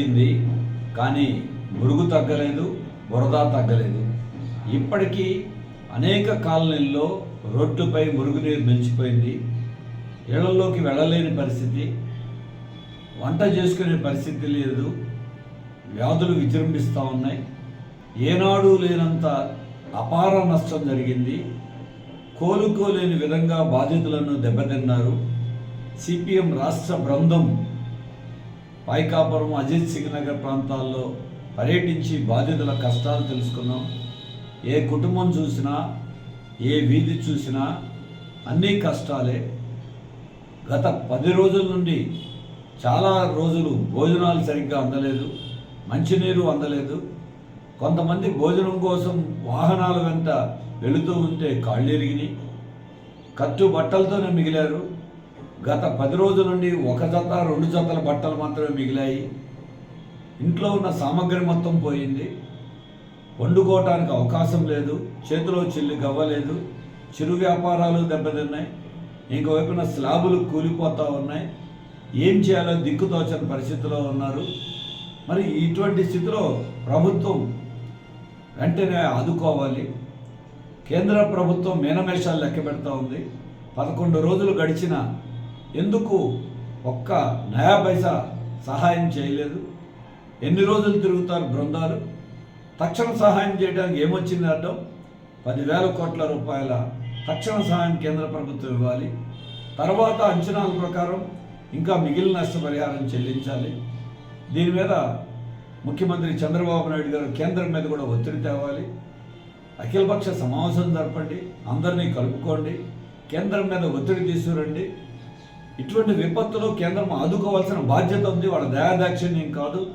తగ్గింది కానీ మురుగు తగ్గలేదు బురద తగ్గలేదు. ఇప్పటికీ అనేక కాలనీల్లో రోడ్డుపై మురుగునీరు నిలిచిపోయింది. ఇళ్ళలోకి వెళ్ళలేని పరిస్థితి వంట చేసుకునే పరిస్థితి లేదు వ్యాధులు విజృంభిస్తూ ఉన్నాయి. ఏనాడు లేనంత అపార నష్టం జరిగింది. కోలుకోలేని విధంగా బాధితులను దెబ్బతిన్నారు. సిపిఎం రాష్ట్ర బృందం పైకాపురం అజిత్ సింగ్ నగర్ ప్రాంతాల్లో పర్యటించి బాధితుల కష్టాలు తెలుసుకున్నాం. ఏ కుటుంబం చూసినా ఏ వీధి చూసినా అన్నీ కష్టాలే. గత పది రోజుల నుండి చాలా రోజులు భోజనాలు సరిగ్గా అందలేదు మంచినీరు అందలేదు. కొంతమంది భోజనం కోసం వాహనాల వెంట వెళుతూ ఉంటే కాళ్ళు ఎరిగినాయి కట్టు బట్టలతోనే మిగిలారు. గత పది రోజుల నుండి ఒక జత రెండు జతల బట్టలు మాత్రమే మిగిలాయి. ఇంట్లో ఉన్న సామగ్రి మొత్తం పోయింది. వండుకోవటానికి అవకాశం లేదు. చేతిలో చెల్లి గవ్వలేదు. చిరు వ్యాపారాలు దెబ్బతిన్నాయి. ఇంకోవైపున స్లాబులు కూలిపోతూ ఉన్నాయి. ఏం చేయాలో దిక్కుతోచని పరిస్థితిలో ఉన్నారు. మరి ఇటువంటి స్థితిలో ప్రభుత్వం వెంటనే ఆదుకోవాలి. కేంద్ర ప్రభుత్వం మీనమేషాలు లెక్క పెడతా ఉంది. పదకొండు రోజులు గడిచిన ఎందుకు ఒక్క నయా పైసా సహాయం చేయలేదు? ఎన్ని రోజులు తిరుగుతారు బృందాలు? తక్షణ సహాయం చేయడానికి ఏమొచ్చింది అర్థం? పదివేల కోట్ల రూపాయల తక్షణ సహాయం కేంద్ర ప్రభుత్వం ఇవ్వాలి. తర్వాత అంచనాల ప్రకారం ఇంకా మిగిలిన నష్టపరిహారం చెల్లించాలి. దీని మీద ముఖ్యమంత్రి చంద్రబాబు నాయుడు గారు కేంద్రం మీద కూడా ఒత్తిడి తేవాలి. అఖిలపక్ష సమావేశం జరపండి. అందరినీ కలుపుకోండి. కేంద్రం మీద ఒత్తిడి తీసుకురండి. ఇటువంటి విపత్తులో కేంద్రం ఆదుకోవాల్సిన బాధ్యత ఉంది. వాళ్ళ దయాదాక్షిణ్యం కాదు.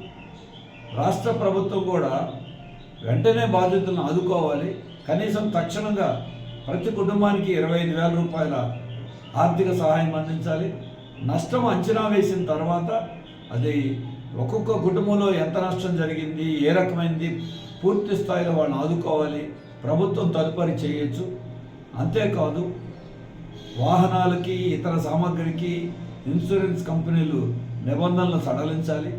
రాష్ట్ర ప్రభుత్వం కూడా వెంటనే బాధ్యతలను ఆదుకోవాలి. కనీసం తక్షణంగా ప్రతి కుటుంబానికి ఇరవై ఐదు వేల రూపాయల ఆర్థిక సహాయం అందించాలి. నష్టం అంచనా వేసిన తర్వాత అది ఒక్కొక్క కుటుంబంలో ఎంత నష్టం జరిగింది ఏ రకమైనది పూర్తి స్థాయిలో వాళ్ళని ఆదుకోవాలి. ప్రభుత్వం తదుపరి చేయొచ్చు. అంతేకాదు వాహనాలకి ఇతర సామాగ్రికి ఇన్సూరెన్స్ కంపెనీలు నిబంధనలు సడలించాలి.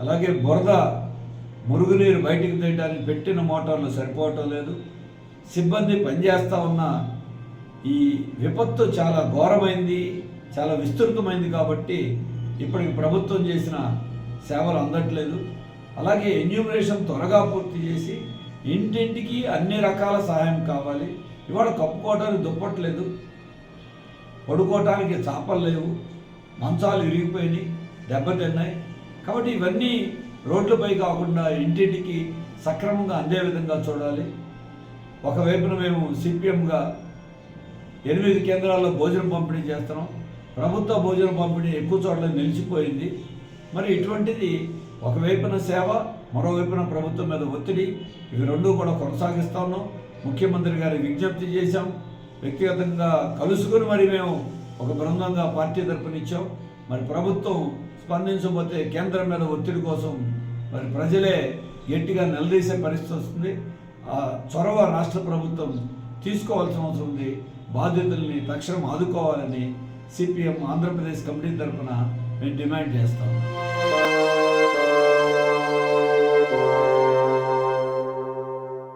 అలాగే బురద మురుగునీరు బయటికి తీయడానికి పెట్టిన మోటార్లు సరిపోవటం లేదు. సిబ్బంది పనిచేస్తూ ఉన్న ఈ విపత్తు చాలా ఘోరమైంది చాలా విస్తృతమైంది కాబట్టి ఇప్పటికి ప్రభుత్వం చేసిన సేవలు అందట్లేదు. అలాగే ఎన్యూమరేషన్ త్వరగా పూర్తి చేసి ఇంటింటికి అన్ని రకాల సహాయం కావాలి. ఇవాళ కప్పుకోవడానికి దుప్పట్లేదు. పడుకోవటానికి చాపలు లేవు. మంచాలు విరిగిపోయినాయి దెబ్బతిన్నాయి కాబట్టి ఇవన్నీ రోడ్లపై కాకుండా ఇంటింటికి సక్రమంగా అందే విధంగా చూడాలి. ఒకవైపున మేము సిపిఎంగా ఎనిమిది కేంద్రాల్లో భోజనం పంపిణీ చేస్తున్నాం. ప్రభుత్వ భోజనం పంపిణీ ఎక్కువ చోట్ల నిలిచిపోయింది. మరి ఇటువంటిది ఒకవైపున సేవ మరోవైపున ప్రభుత్వం మీద ఒత్తిడి. ఇవి రెండూ కూడా కొనసాగిస్తా ఉన్నాం. ముఖ్యమంత్రి గారి విజ్ఞప్తి చేశాం. వ్యక్తిగతంగా కలుసుకొని మరి మేము ఒక బృందంగా పార్టీ తరఫున ఇచ్చాం. మరి ప్రభుత్వం స్పందించకపోతే కేంద్రం మీద ఒత్తిడి కోసం మరి ప్రజలే గట్టిగా నిలదీసే పరిస్థితి వస్తుంది. ఆ చొరవ రాష్ట్ర ప్రభుత్వం తీసుకోవాల్సిన అవసరం ఉంది. బాధ్యతల్ని తక్షణం ఆదుకోవాలని సిపిఎం ఆంధ్రప్రదేశ్ కమిటీ తరఫున మేము డిమాండ్ చేస్తాం.